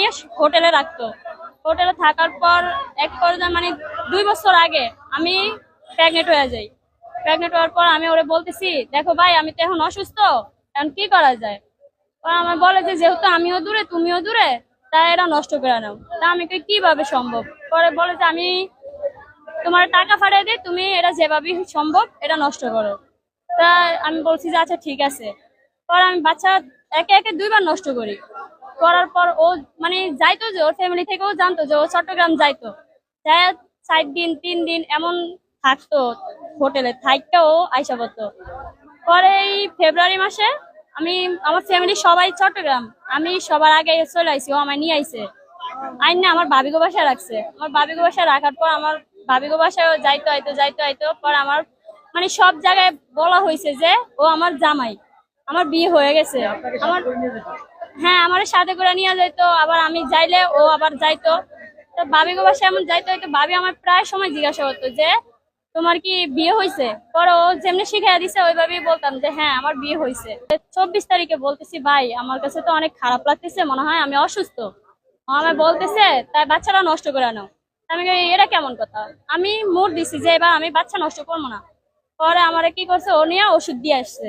নিয়ে হোটেলে রাখতো। হোটেলে থাকার পর এক পর্যায়ে মানে দুই বছর আগে আমি প্রেগনেন্ট হয়ে যাই। প্রেগনেন্ট হওয়ার পর আমি ওরে বলতেছি, দেখো ভাই, আমি তো এখন অসুস্থ, এখন কি করা যায়? ও আমার বলে যে, যেহেতু আমিও দূরে, তুমিও দূরে, তাই এরা নষ্ট করে নাও। তা আমি কীভাবে সম্ভব? পরে বলে যে, আমি তোমার টাকা ফাটাই দিই, তুমি এটা যেভাবেই সম্ভব, এটা নষ্ট করো। তা আমি বলছি যে আচ্ছা ঠিক আছে। পর আমি বাচ্চা একে একে দুইবার নষ্ট করি। করার পর ও মানে যাইতো যে, ওর ফ্যামিলি থেকেও জানতো যে ও চট্টগ্রাম যাইতো। যাই চার দিন, তিন দিন এমন থাকতো হোটেলে থাকতেও আইসা পড়তো। পরে এই ফেব্রুয়ারি মাসে আমি, আমার ফ্যামিলি সবাই চট্টগ্রাম। আমি সবার আগে চলে আইসি ও আমায় নিয়ে আইসে আইন না আমার বাবিগো বাসায় রাখছে। আমার ভাবিগো বাসায় রাখার পর আমার ভাবিগো বাসায় যাইতো, আইতো যাইতো, আইতো। পর আমার মানে সব জায়গায় বলা হয়েছে যে ও আমার জামাই। আমার বিয়ে হয়ে গেছে। আমার হ্যাঁ আমার সাথে করে নিয়ে যাইতো, আবার আমি যাইলে ও আবার যাইতো। তো ভাবিগো বাসায় এমন যাইতো হয়তো ভাবি আমার প্রায় সময় জিজ্ঞাসা করতো যে, তোমার কি বিয়ে হয়েছে পরে ও যেমনি শিখাই দিছে, ওইভাবেই বলতাম যে হ্যাঁ আমার বিয়ে হয়েছে চব্বিশ তারিখে বলতেছি, ভাই, আমার কাছে তো অনেক খারাপ লাগতেছে, মনে হয় আমি অসুস্থ। আমায় বলতেছে, তাই বাচ্চারা নষ্ট করে নাও। আমি এটা কেমন কথা? আমি মুড দিছি যে, এবার আমি বাচ্চা নষ্ট করব না। পরে আমার কি করছে, ও নিয়ে ওষুধ দিয়ে আসছে,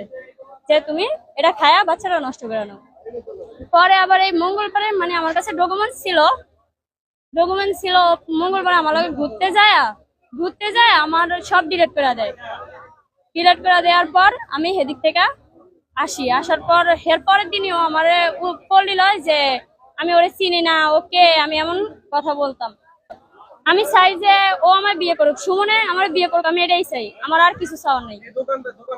যে, তুমি এটা খায়া বাচ্চারা নষ্ট করে নাও। পরে আবার এই মঙ্গলবারে মানে আমার কাছে ডকুমেন্ট ছিল। ডকুমেন্ট ছিল, মঙ্গলবার আমার লোক ঘুরতে যায়। ঘুরতে যায়, আমার সব ডিলেট করে দেয়। ডিলেট করে দেওয়ার পর আমি হেদিক থেকে আসি। আসার পর এর পরের দিনও আমার ও বললিল যে, আমি ওরে চিনি না, ওকে আমি এমন কথা বলতাম। আমি চাই যে ও আমার বিয়ে করুক। সুমনে আমার বিয়ে করুক, আমি এটাই চাই। আমার আর কিছু চাওয়ার নেই।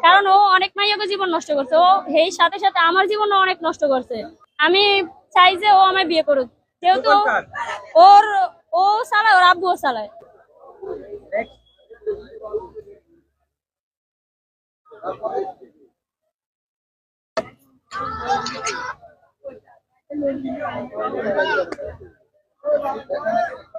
কারণ ও অনেক মাইয়াকে জীবন নষ্ট করছে। ও এই সাথে সাথে আমার জীবনও অনেক নষ্ট করছে। আমি চাই যে ও আমায় বিয়ে করুক। যেহেতু ওর, ও চালায়, ওর আব্বুও চালায়। Thank you.